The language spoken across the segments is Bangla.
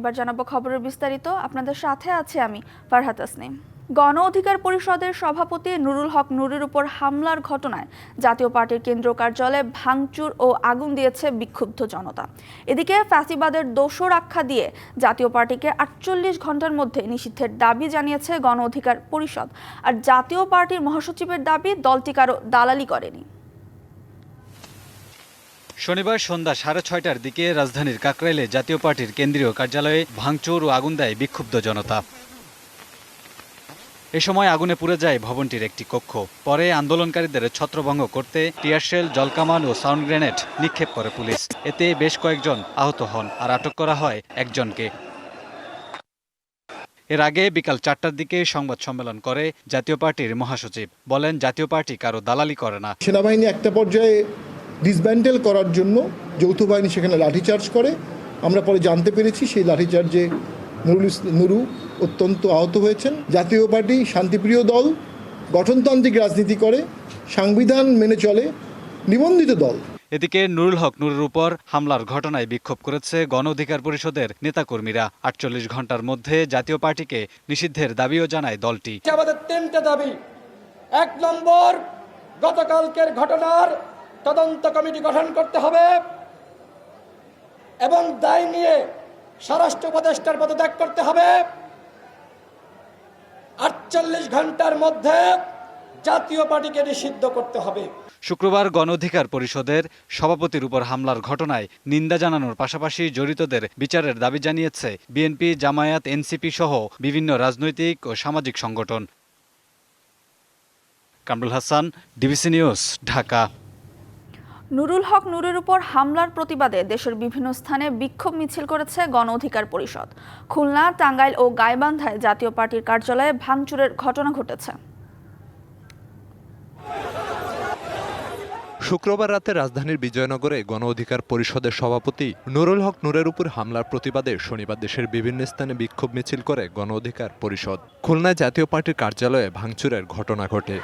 এবার জানাব খবরের বিস্তারিত। আপনাদের সাথে আছে আমি ফারহাত আসনিম গণ অধিকার পরিষদের সভাপতি নুরুল হক নুরের উপর হামলার ঘটনায় জাতীয় পার্টির কেন্দ্রীয় কার্যালয়ে ভাঙচুর ও আগুন দিয়েছে বিক্ষুব্ধ জনতা। এদিকে ফ্যাসিবাদের দোষর আখ্যা দিয়ে জাতীয় পার্টিকে আটচল্লিশ ঘণ্টার মধ্যে নিষিদ্ধের দাবি জানিয়েছে গণ অধিকার পরিষদ। আর জাতীয় পার্টির মহাসচিবের দাবি দলটি কারও দালালি করেনি। শনিবার সন্ধ্যা সাড়ে ছয়টার দিকে রাজধানীর কাকরাইলে জাতীয় পার্টির কেন্দ্রীয় কার্যালয়ে ভাঙচুর ও আগুন দেয় বিক্ষুব্ধ জনতা। এ সময় আগুনে পুড়ে যায় ভবনটির একটি কক্ষ। পরে আন্দোলনকারীদের ছত্রভঙ্গ করতে টিয়ারশেল জলকামান ও সাউন্ড গ্রেনেড নিক্ষেপ করে পুলিশ। এতে বেশ কয়েকজন আহত হন আর আটক করা হয় একজনকে। এর আগে বিকাল চারটার দিকে সংবাদ সম্মেলন করে জাতীয় পার্টির মহাসচিব। বলেন, জাতীয় পার্টি কারও দালালি করে না। সেনাবাহিনী একটা পর্যায়ে ডিসব্যান্ডেল করার জন্য যৌথ বাহিনী সেখানে লাঠিচার্জ করে। আমরা পরে জানতে পেরেছি সেই লাঠিচার্জে নুরুল নুরু অত্যন্ত আহত হয়েছেন। জাতীয় পার্টি শান্তিপ্রিয় দল গঠনতান্ত্রিক রাজনীতি করে সংবিধান মেনে চলে নিবন্ধিত দল। এদিকে নুরুল হক নুরের উপর হামলার ঘটনায় বিক্ষোভ করেছে গণ অধিকার পরিষদের নেতাকর্মীরা। আটচল্লিশ ঘণ্টার মধ্যে জাতীয় পার্টিকে নিষিদ্ধের দাবিও জানায় দলটি। আমাদের তিনটে দাবি। এক নম্বর গতকালকের ঘটনার তদন্ত কমিটি গঠন করতে হবে এবং দায় নিয়ে স্বরাষ্ট্র উপদেষ্টার পদত্যাগ করতে হবে। আটচল্লিশ ঘণ্টার মধ্যে জাতীয় পার্টিকে নিষিদ্ধ করতে হবে। শুক্রবার গণ অধিকার পরিষদের সভাপতির উপর হামলার ঘটনায় নিন্দা জানানোর পাশাপাশি জড়িতদের বিচারের দাবি জানিয়েছে বিএনপি, জামায়াত, এনসিপি সহ বিভিন্ন রাজনৈতিক ও সামাজিক সংগঠন। Kamrul Hasan, DBC news, Dhaka. Nurul হক নুরের উপর হামলার প্রতিবাদে দেশের বিভিন্ন স্থানে বিক্ষোভ মিছিল করেছে গণ অধিকার পরিষদ। খুলনা, টাঙ্গাইল ও গাইবান্ধায় জাতীয় পার্টির কার্যালয়ে ভাঙচুরের ঘটনা ঘটেছে। শুক্রবার রাতে রাজধানীর বিজয়নগরে গণ অধিকার পরিষদের সভাপতি নুরুল হক নুরের উপর হামলার প্রতিবাদে শনিবার দেশের বিভিন্ন স্থানে বিক্ষোভ মিছিল করে গণ অধিকার পরিষদ। খুলনায় জাতীয় পার্টির কার্যালয়ে ভাঙচুরের ঘটনা ঘটে।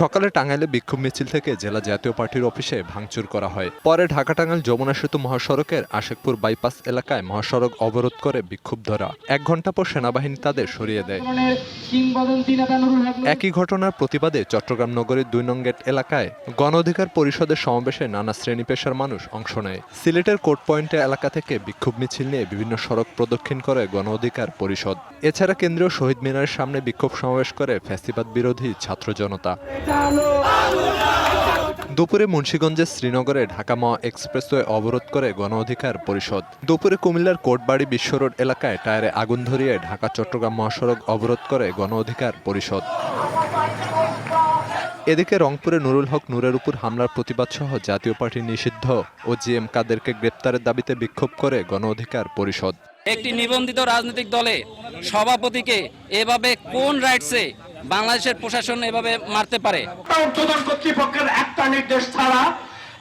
সকালে টাঙ্গাইলে বিক্ষোভ মিছিল থেকে জেলা জাতীয় পার্টির অফিসে ভাঙচুর করা হয়। পরে ঢাকা টাঙ্গাইল যমুনা সেতু মহাসড়কের আশেকপুর বাইপাস এলাকায় মহাসড়ক অবরোধ করে বিক্ষুব্ধরা। এক ঘণ্টা পর সেনাবাহিনী তাদের সরিয়ে দেয়। একই ঘটনার প্রতিবাদে চট্টগ্রাম নগরীর দুই নং গেট এলাকায় গণ অধিকার পরিষদের সমাবেশে নানা শ্রেণি পেশার মানুষ অংশ নেয়। সিলেটের কোর্ট পয়েন্টে এলাকা থেকে বিক্ষোভ মিছিল নিয়ে বিভিন্ন সড়ক প্রদক্ষিণ করে গণ অধিকার পরিষদ। এছাড়া কেন্দ্রীয় শহীদ মিনারের সামনে বিক্ষোভ সমাবেশ করে ফ্যাসিবাদ বিরোধী ছাত্র জনতা। দুপুরে মুন্সীগঞ্জের শ্রীনগরে ঢাকা মহা এক্সপ্রেসওয়ে অবরোধ করে গণ অধিকার পরিষদ। দুপুরে কুমিল্লার কোটবাড়ি বিশ্ব রোড এলাকায় টায়ারে আগুন ধরিয়ে ঢাকা, চট্টগ্রাম মহাসড়ক অবরোধ করে গণ অধিকার পরিষদ। এদিকে রংপুরে নুরুল হক নূরের উপর হামলার প্রতিবাদ সহ জাতীয় পার্টি নিষিদ্ধ ও জি এম কাদেরকে গ্রেপ্তারের দাবিতে বিক্ষোভ করে গণ অধিকার পরিষদ। একটি নিবন্ধিত রাজনৈতিক দলে সভাপতিকে এভাবে কোন রাইটসে বাংলাদেশের প্রশাসন এভাবে মারতে পারে। কর্তৃপক্ষের একটা নির্দেশ ছাড়া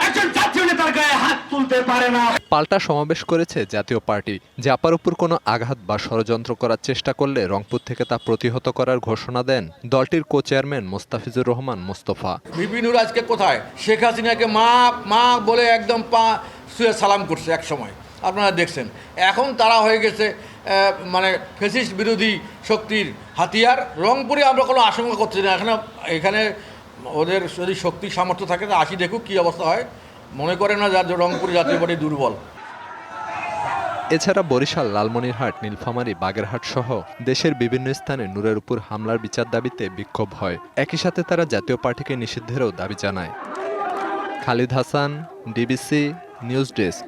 একজন জাতীয় নেতার গায়ে হাত তুলতে পারে না। পাল্টা সমাবেশ করেছে জাতীয় পার্টি জাপার উপর কোনো আঘাত বা ষড়যন্ত্র করার চেষ্টা করলে রংপুর থেকে তা প্রতিহত করার ঘোষণা দেন দলটির কো চেয়ারম্যান মোস্তাফিজুর রহমান মোস্তফা। বিপিনুর আজকে কোথায়? শেখ হাসিনাকে মা মা বলে একদম পা শুয়ে সালাম করছে এক সময় আপনারা দেখছেন। এখন তারা হয়ে গেছে মানে ফেসিস্ট বিরোধী শক্তির হাতিয়ার। রংপুরে আমরা কোনো আশঙ্কা করছি না। এখানে এখানে ওদের যদি শক্তি সামর্থ্য থাকে, তা আসি দেখুক কী অবস্থা হয়। মনে করে না যার রংপুর জাতীয় পার্টি দুর্বল। এছাড়া বরিশাল, লালমনিরহাট, নীলফামারী, বাগেরহাট সহ দেশের বিভিন্ন স্থানে নূরের উপর হামলার বিচার দাবিতে বিক্ষোভ হয়। একই সাথে তারা জাতীয় পার্টিকে নিষিদ্ধেরও দাবি জানায়। Khalid Hasan, DBC news desk.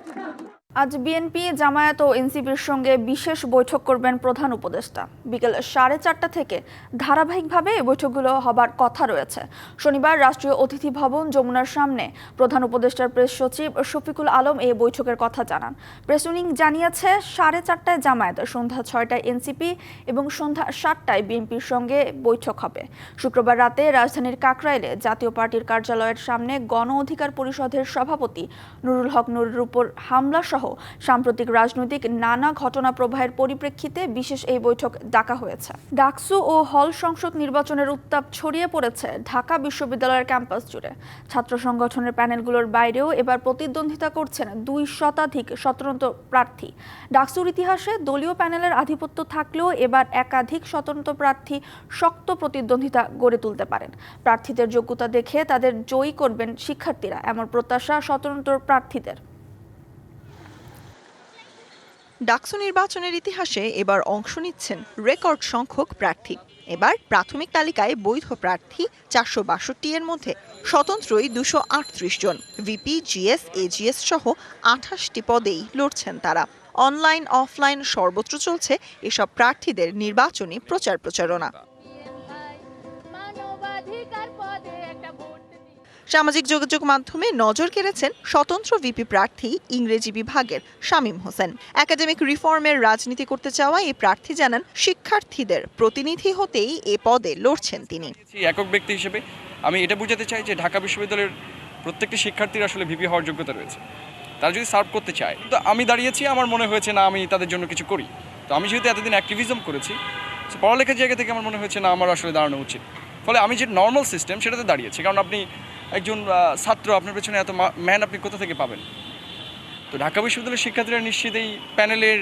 আজ বিএনপি, জামায়াত ও এনসিপির সঙ্গে বিশেষ বৈঠক করবেন প্রধান উপদেষ্টা। বিকেল সাড়ে চারটা থেকে ধারাবাহিকভাবে এই বৈঠকগুলো হবার কথা রয়েছে। শনিবার রাষ্ট্রীয় অতিথি ভবন যমুনার সামনে প্রধান উপদেষ্টার প্রেস সচিব শফিকুল আলম এই বৈঠকের কথা জানান। প্রেস উইং জানিয়েছে, সাড়ে চারটায় জামায়াত, সন্ধ্যা ছয়টায় এনসিপি এবং সন্ধ্যা সাতটায় বিএনপির সঙ্গে বৈঠক হবে। শুক্রবার রাতে রাজধানীর কাকরাইলে জাতীয় পার্টির কার্যালয়ের সামনে গণ অধিকার পরিষদের সভাপতি নুরুল হক নুরের উপর হামলা সহ সাম্প্রতিক রাজনৈতিক নানা ঘটনা প্রবাহের পরিপ্রেক্ষিতে বিশেষ এই বৈঠক ডাকা হয়েছে। ডাকসু ও হল সংসদ নির্বাচনের উত্তাপ ছড়িয়ে পড়েছে ঢাকা বিশ্ববিদ্যালয়ের ক্যাম্পাস জুড়ে। ছাত্র সংগঠনের প্যানেলগুলোর বাইরেও এবার প্রতিদ্বন্দ্বিতা করছেন দুই শতাধিক স্বতন্ত্র প্রার্থী। ডাকসুর ইতিহাসে দলীয় প্যানেলের আধিপত্য থাকলেও এবার একাধিক স্বতন্ত্র প্রার্থী শক্ত প্রতিদ্বন্দ্বিতা গড়ে তুলতে পারেন। প্রার্থীদের যোগ্যতা দেখে তাদের জয়ী করবেন শিক্ষার্থীরা, এমন প্রত্যাশা স্বতন্ত্র প্রার্থীদের। ডাকসু নির্বাচনের ইতিহাসে এবার অংশ নিচ্ছেন রেকর্ড সংখ্যক প্রার্থী। এবার প্রাথমিক তালিকায় বৈধ প্রার্থী চারশো বাষট্টি এর মধ্যে স্বতন্ত্রই দুশো আটত্রিশ জন। ভিপি, জিএস, এজিএস সহ আঠাশটি পদেই লড়ছেন তারা। অনলাইন, অফলাইন সর্বত্র চলছে এসব প্রার্থীদের নির্বাচনী প্রচার প্রচারণা। সামাজিক যোগাযোগ মাধ্যমে নজর কেড়েছেন স্বতন্ত্র ভিপি প্রার্থী ইংরেজি বিভাগের শামীম হোসেন। একাডেমিক রিফর্মের রাজনীতি করতে চাওয়া এই প্রার্থী জানান, শিক্ষার্থীদের প্রতিনিধি হতেই এ পদে লড়ছেন তিনি। একক ব্যক্তি হিসেবে আমি এটা বুঝাতে চাই যে ঢাকা বিশ্ববিদ্যালয়ের প্রত্যেকটি শিক্ষার্থীর আসলে ভিপি হওয়ার যোগ্যতা রয়েছে। তারা যদি সার্ভ করতে চায়, তো আমি দাঁড়িয়েছি, আমার মনে হয়েছে না আমি তাদের জন্য কিছু করি। তো আমি যেহেতু এতদিন অ্যাক্টিভিজম করেছি পড়ালেখার জায়গা থেকে আমার মনে হয়েছে না, আমার আসলে দাঁড়ানো উচিত। ফলে আমি যে নর্মাল সিস্টেম সেটাতে দাঁড়িয়েছি, কারণ আপনি একজন ছাত্র আপনার পেছনে এত ম্যান আপনি কোথা থেকে পাবেন? তো ঢাকা বিশ্ববিদ্যালয়ের শিক্ষার্থীরা নিশ্চিত এই প্যানেলের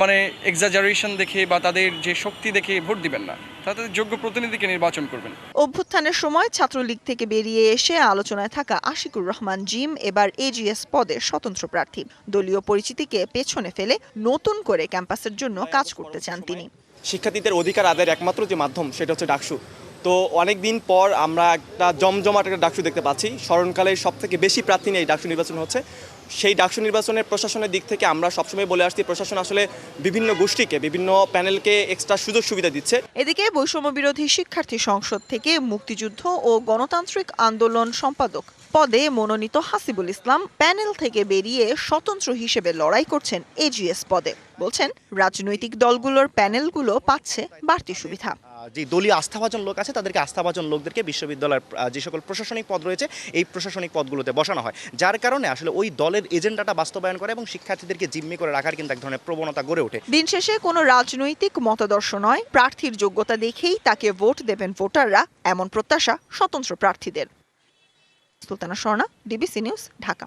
মানে এক্সাজারেশন দেখে বা তাদের যে শক্তি দেখে ভোট দিবেন না। তারা তাদের যোগ্য প্রতিনিধিকে নির্বাচন করবেন। অভ্যুত্থানের সময় ছাত্রলীগ থেকে বেরিয়ে এসে আলোচনায় থাকা আশিকুর রহমান জিম এবার এজিএস পদে স্বতন্ত্র প্রার্থী। দলীয় পরিচিতিকে পেছনে ফেলে নতুন করে ক্যাম্পাসের জন্য কাজ করতে চান তিনি। শিক্ষার্থীদের অধিকার আদায়ের একমাত্র যে মাধ্যম সেটা হচ্ছে ডাকসু। তো অনেক দিন পর আমরা একটা জমজমাট একটা ডাকসু দেখতে পাচ্ছি। স্মরণকালে সব থেকে বেশি প্রার্থী নিয়ে এই ডাকসু নির্বাচন হচ্ছে। সেই ডাকসু নির্বাচনের প্রশাসনের দিক থেকে আমরা সবসময় বলে আসছি, প্রশাসন আসলে বিভিন্ন গোষ্ঠীকে, বিভিন্ন প্যানেলকে এক্সট্রা সুযোগ সুবিধা দিচ্ছে। এদিকে বৈষম্য বিরোধী শিক্ষার্থী সংসদ থেকে মুক্তিযুদ্ধ ও গণতান্ত্রিক আন্দোলন সম্পাদক পদে মনোনীত হাসিবুল ইসলাম প্যানেল থেকে বেরিয়ে স্বতন্ত্র হিসেবে লড়াই করছেন এজিএস পদে। বলছেন, রাজনৈতিক দলগুলোর প্যানেলগুলো পাচ্ছে বাড়তি সুবিধা। যে দলীয় আস্থাভাজন লোক আছে, তাদেরকে আস্থাভাজন লোকদেরকে বিশ্ববিদ্যালয়ের যে সকল প্রশাসনিক পদ রয়েছে, এই প্রশাসনিক পদগুলোতে বসানো হয়। যার কারণে আসলে ওই দলের এজেন্ডাটা বাস্তবায়ন করে এবং শিক্ষার্থীদেরকে জিম্মি করে রাখার কিন্তু এক ধরনের প্রবণতা গড়ে ওঠে। দিন শেষে কোনো রাজনৈতিক মতাদর্শ নয়, প্রার্থীর যোগ্যতা দেখেই তাকে ভোট দেবেন ভোটাররা, এমন প্রত্যাশা স্বতন্ত্র প্রার্থীদের। Sultana Swarna DBC news Dhaka.